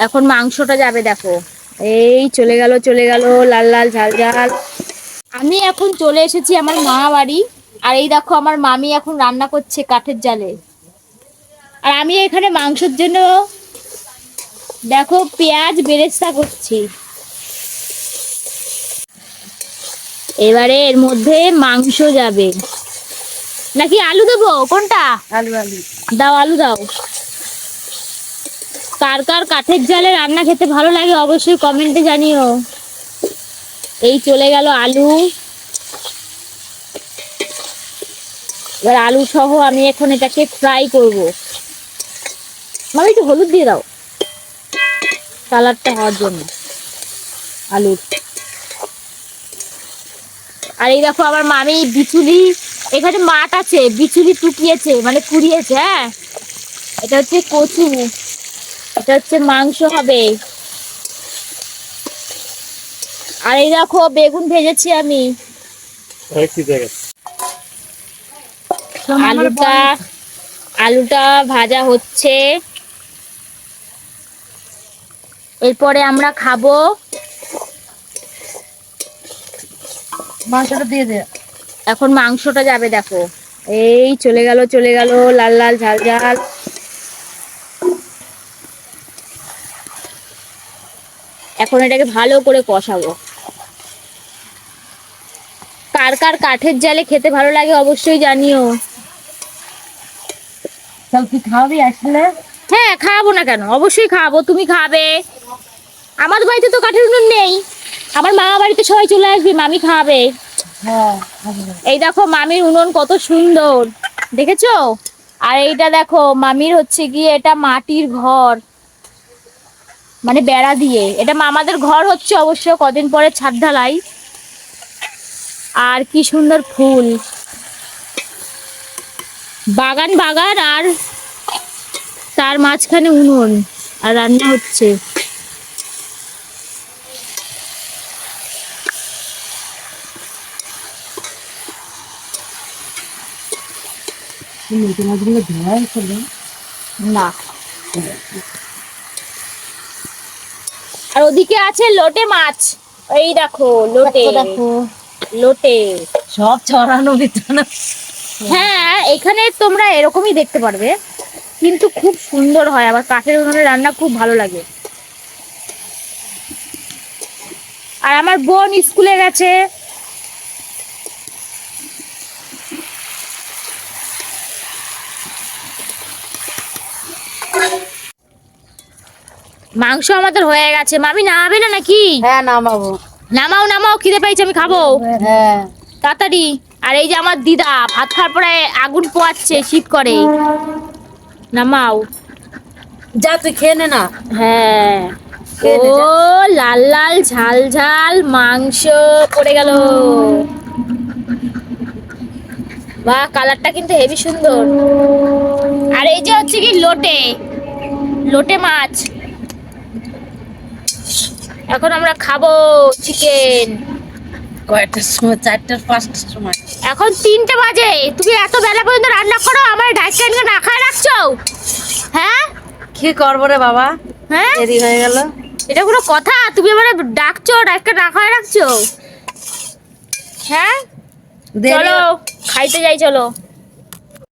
এখন মাংসটা যাবে দেখো। এই চলে গেল চলে গেল লাল লাল ঝাল ঝাল। আমি এখন চলে এসেছি আমার মা বাড়ি আর এই দেখো আমার মামি এখন রান্না করছে কাঠের জালে। আর আমি এখানে মাংসের জন্য দেখো পেঁয়াজ বেরেস্তা করছি। এবারে এর মধ্যে মাংস যাবে। নাকি আলু দেবো? কোনটা? আলু আলু। দাও আলু দাও। কার কার কাঠের জালে রান্না খেতে ভালো লাগে অবশ্যই কমেন্টে জানিও। এই চলে গেল আলু। এবার আলু সহ আমি এখন এটাকে ফ্রাই করব। মানে একটু হলুদ দিয়ে দাও। কালারটা হওয়ার জন্য, আলুর। আর এই দেখো আমার মামি বিচুলি, এখানে মাঠ আছে, বিচুলি টুকিয়েছে মানে কুড়িয়েছে হ্যাঁ? এটা হচ্ছে কচু। এটা হচ্ছে মাংস হবে। আর এই দেখো বেগুন ভেজেছি আমি। আলুটা আলুটা ভাজা হচ্ছে। এরপরে আমরা খাব। মাংসটা দিয়ে দে। এখন মাংসটা যাবে দেখো। এই চলে গেল চলে গেল লাল লাল ঝাল ঝাল। এখন এটাকে ভালো করে কষাবো। কার কার কাঠের জালে খেতে ভালো লাগে অবশ্যই জানিও। চল খাওয়াবি আসলে হ্যাঁ খাওয়াবো না কেন? অবশ্যই খাওয়াবো। তুমি খাবে। আমার বাড়িতে তো কাঠের উনুন নেই। আমার মামা বাড়িতে সবাই চলে আসবে মামি খাওয়াবে হ্যাঁ এই দেখো মামির উনুন কত সুন্দর। দেখেছ? আর এইটা দেখো মামির হচ্ছে গিয়ে এটা মাটির ঘর। মানে বেড়া দিয়ে। এটা মামাদের ঘর হচ্ছে অবশ্য কদিন পরে ছাদ ঢালাই। আর কি সুন্দর ফুল। বাগান বাগান আর তার মাঝখানে উনুন। আর রান্না হচ্ছে। না। আর ওদিকে আছে লোটে মাছ। এই দেখো লোটে। দেখো লোটে। সব ছড়ানো বিছানো হ্যাঁ এখানে তোমরা এরকমই দেখতে পারবে। কিন্তু খুব সুন্দর হয় আবার কাঠের উনুনে রান্না খুব ভালো লাগে। আর আমার বোন স্কুলে গেছে। মাংস আমাদের হয়ে গেছে। মামি নামাবে না নাকি? হ্যাঁ নামাবো। নামাও নামাও খিদে পাইছে আমি খাব। হ্যাঁ। তাড়াতাড়ি। আর এই যে আমার দিদা ভাত খাওয়ার পরে আগুন পোয়াচ্ছে শীত করে। নামাও। যা তুই খেয়ে নে না। হ্যাঁ। ও লাল লাল ঝাল ঝাল মাংস পড়ে গেল। বাহ কালারটা কিন্তু হেভি সুন্দর। আর এই যে হচ্ছে কি লোটে। লোটে মাছ। এখন আমরা খাব চিকেন কয়টার সময় চারটার পাঁচটার সময়। এখন তিনটে বাজে। তুমি এত বেলা পর্যন্ত রান্না করো আমার ডাইটটা নিয়ে না খায় রাখছো? হ্যাঁ? কি করব রে বাবা? হ্যাঁ? দেরি হয়ে গেল। এটা কোনো কথা? তুমি আমার ডাকছো ডাইটটা না খায় রাখছো? হ্যাঁ? চলো খাইতে যাই চলো।